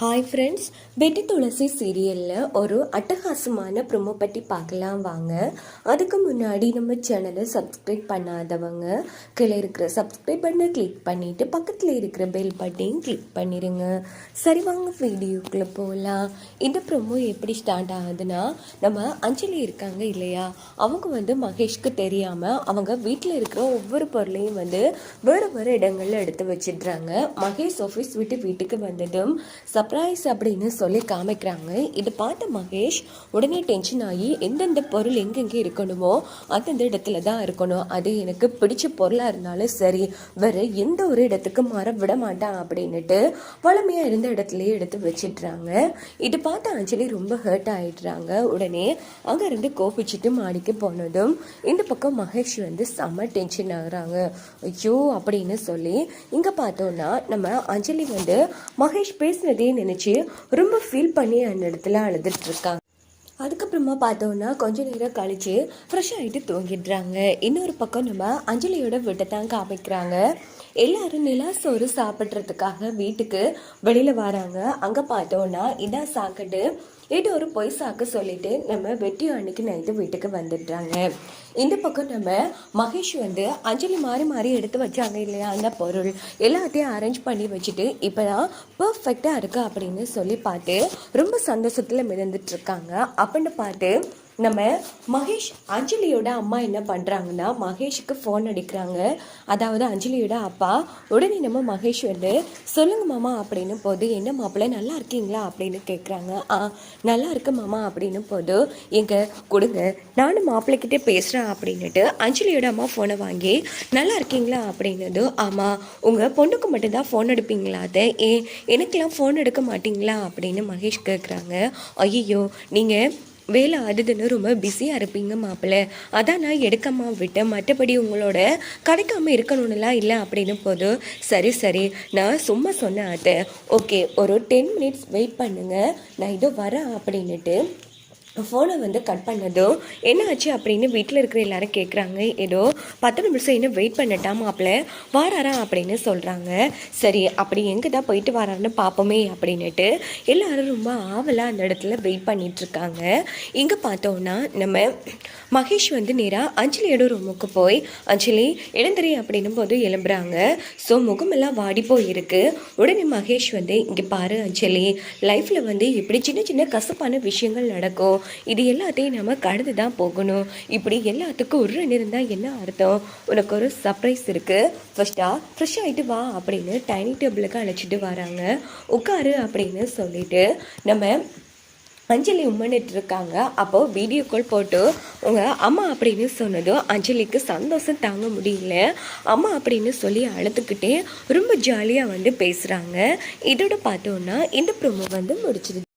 Hi friends பெட்டி துளசி சீரியலில் ஒரு அட்டகாசமான ப்ரொமோ பற்றி பார்க்கலாம் வாங்க. அதுக்கு முன்னாடி நம்ம சேனலை சப்ஸ்கிரைப் பண்ணாதவங்க கீழே இருக்கிற சப்ஸ்கிரைப் பண்ண கிளிக் பண்ணிவிட்டு பக்கத்தில் இருக்கிற பெல் பட்டையும் கிளிக் பண்ணிடுங்க சரி வாங்க வீடியோக்குள்ளே போகலாம் இந்த ப்ரொமோ எப்படி ஸ்டார்ட் ஆகுதுன்னா நம்ம அஞ்சலி இருக்காங்க இல்லையா அவங்க வந்து மகேஷ்க்கு தெரியாமல் அவங்க வீட்டில் இருக்கிற ஒவ்வொரு பொருளையும் வந்து வேறு வேறு இடங்களில் எடுத்து வச்சிடுறாங்க. மகேஷ் ஆஃபீஸ் விட்டு வீட்டுக்கு வந்ததும் சப் சர்ப்ரைஸ் அப்படின்னு சொல்லி காமிக்கிறாங்க. இது பார்த்த மகேஷ் உடனே டென்ஷன் ஆகி எந்தெந்த பொருள் எங்கெங்கே இருக்கணுமோ அந்தந்த இடத்துல தான் இருக்கணும். அது எனக்கு பிடிச்ச பொருளாக இருந்தாலும் சரி வேறு எந்த ஒரு இடத்துக்கு மற விட மாட்டான் அப்படின்னுட்டு வளமையாக இருந்த இடத்துலையே எடுத்து வச்சிடுறாங்க. இது பார்த்து அஞ்சலி ரொம்ப ஹர்ட் ஆகிடுறாங்க உடனே அங்கேருந்து கோபிச்சுட்டு மாடிக்கு போனதும் இந்த பக்கம் மகேஷ் வந்து செம்ம டென்ஷன் ஆகுறாங்க. ஐயோ அப்படின்னு சொல்லி இங்கே பார்த்தோன்னா நம்ம அஞ்சலி வந்து மகேஷ் பேசுனதே நினச்சி ரொம்ப ஃபீல் பண்ணி அந்த இடத்துல அழுதுட்டு இருக்காங்க. அதுக்கப்புறமா பார்த்தோன்னா கொஞ்ச நேரம் கழிச்சு ஃப்ரெஷ் ஆகிட்டு தூங்கிடுறாங்க. இன்னொரு பக்கம் நம்ம அஞ்சலியோட வீட்டை தான் காமிக்கிறாங்க. எல்லாரும் நிலா சோறு சாப்பிட்றதுக்காக வீட்டுக்கு வெளியில் வராங்க. அங்கே பார்த்தோன்னா இதான் சாக்கட்டு. இது ஒரு பொய் சாக்கு சொல்லிட்டு நம்ம வெட்டி அன்னைக்கு நைட்டு வீட்டுக்கு வந்துடுறாங்க. இந்த பக்கம் நம்ம மகேஷ் வந்து அஞ்சலி மாறி மாறி எடுத்து வச்சாங்க இல்லையா? அந்த பொருள் எல்லாத்தையும் அரேஞ்ச் பண்ணி வச்சுட்டு இப்போ தான் பர்ஃபெக்டாக இருக்கு அப்படின்னு சொல்லி பார்த்து ரொம்ப சந்தோஷத்தில் மிதந்துட்டு இருக்காங்க. அப்படின்னு பார்த்து நம்ம மகேஷ் அஞ்சலியோட அம்மா என்ன பண்ணுறாங்கன்னா மகேஷுக்கு ஃபோன் அடிக்கிறாங்க. அதாவது அஞ்சலியோட அப்பா உடனே நம்ம மகேஷ் வந்து சொல்லுங்க மாமா அப்படின்னு போது என்ன மாப்பிள்ளை நல்லா இருக்கீங்களா? அப்படின்னு கேட்குறாங்க ஆ நல்லா இருக்கு மாமா அப்படின்னு போது எங்கள் கொடுங்க நானும் மாப்பிள்ளைக்கிட்டே பேசுகிறேன் அப்படின்னுட்டு அஞ்சலியோட அம்மா ஃபோனை வாங்கி நல்லா இருக்கீங்களா? அப்படின்னது ஆமாம் உங்கள் பொண்ணுக்கு மட்டும்தான் ஃபோன் எடுப்பீங்களா அதை ஏ எனக்கெல்லாம் ஃபோன் எடுக்க மாட்டீங்களா? அப்படின்னு மகேஷ் கேட்குறாங்க ஐயோ நீங்கள் வேலை அதுதுன்னு ரொம்ப பிஸியாக இருப்பீங்க மாப்பிள்ளை. அதான் நான் எடுக்காமல் விட்டேன். மற்றபடி உங்களோட கிடைக்காம இருக்கணும்னுலாம் இல்லை அப்படின்னு போது சரி சரி நான் சும்மா சொன்னேன் அது ஓகே ஒரு டென் மினிட்ஸ் வெயிட் பண்ணுங்கள் நான் இதோ வரேன் அப்படின்னுட்டு ஃபோனை வந்து கட் பண்ணதும் என்ன ஆச்சு அப்படின்னு வீட்டில் இருக்கிற எல்லாரும் கேட்குறாங்க ஏதோ பத்து நிமிஷம் இன்னும் வெயிட் பண்ணட்டா மாப்பிள்ள வாராரா அப்படின்னு சொல்கிறாங்க சரி அப்படி எங்கே தான் போயிட்டு வராருன்னு பார்ப்போமே அப்படின்னுட்டு எல்லாரும் ரொம்ப ஆவலாக அந்த இடத்துல வெயிட் பண்ணிகிட்ருக்காங்க இங்கே பார்த்தோன்னா நம்ம மகேஷ் வந்து நேராக அஞ்சலியோட ரூமுக்கு போய் அஞ்சலி எழுந்திரி அப்படின்னும் போது எழும்புறாங்க. ஸோ முகமெல்லாம் வாடி போயிருக்கு. உடனே மகேஷ் வந்து இங்கே பாரு அஞ்சலி லைஃப்பில் வந்து இப்படி சின்ன சின்ன கசப்பான விஷயங்கள் நடக்கும். இது எல்லாத்தையும் நம்ம கடந்து தான் போகணும். இப்படி எல்லாத்துக்கும் ஒரு இருந்தால் என்ன அர்த்தம்? உனக்கு ஒரு சர்ப்ரைஸ் இருக்குது ஃபர்ஸ்டா ஃப்ரெஷ் ஆகிட்டு வா அப்படின்னு டைனிங் டேபிளுக்கு அழைச்சிட்டு வராங்க. உட்காரு அப்படின்னு சொல்லிட்டு நம்ம அஞ்சலி உம்மன்னுட்டு இருக்காங்க. அப்போ வீடியோ கால் போட்டு உங்கள் அம்மா அப்படின்னு சொன்னதும் அஞ்சலிக்கு சந்தோஷம் தாங்க முடியல. அம்மா அப்படின்னு சொல்லி அழுத்துக்கிட்டே ரொம்ப ஜாலியாக வந்து பேசுகிறாங்க இதோட பார்த்தோன்னா இந்த ப்ரோமோ வந்து முடிச்சிருது